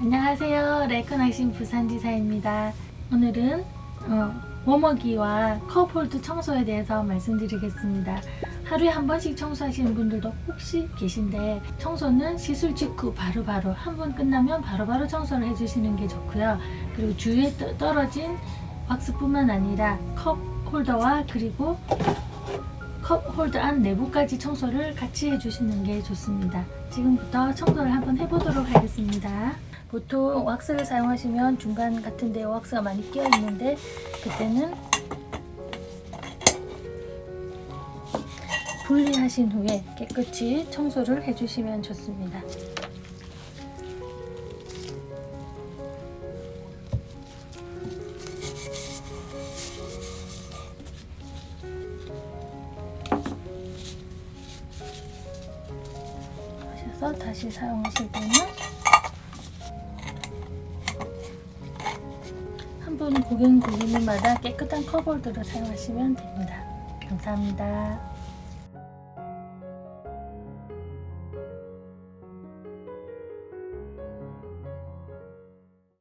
안녕하세요. 레이컨하신 부산지사입니다. 오늘은 어, 워머기와 컵홀드 청소에 대해서 말씀드리겠습니다. 하루에 한 번씩 청소하시는 분들도 혹시 계신데 청소는 시술 직후 바로바로 한 번 끝나면 바로바로 청소를 해주시는 게 좋고요. 그리고 주위에 떠- 떨어진 왁스뿐만 아니라 컵 홀더와 그리고 컵 홀더 안 내부까지 청소를 같이 해주시는 게 좋습니다. 지금부터 청소를 한번 해보도록 하겠습니다. 보통 왁스를 사용하시면 중간 같은 데 왁스가 많이 끼어 있는데 그때는 분리하신 후에 깨끗이 청소를 해주시면 좋습니다. 하셔서 다시 사용하실 때는 한 분 고객 고객님마다 깨끗한 컵홀더를 사용하시면 됩니다. 감사합니다.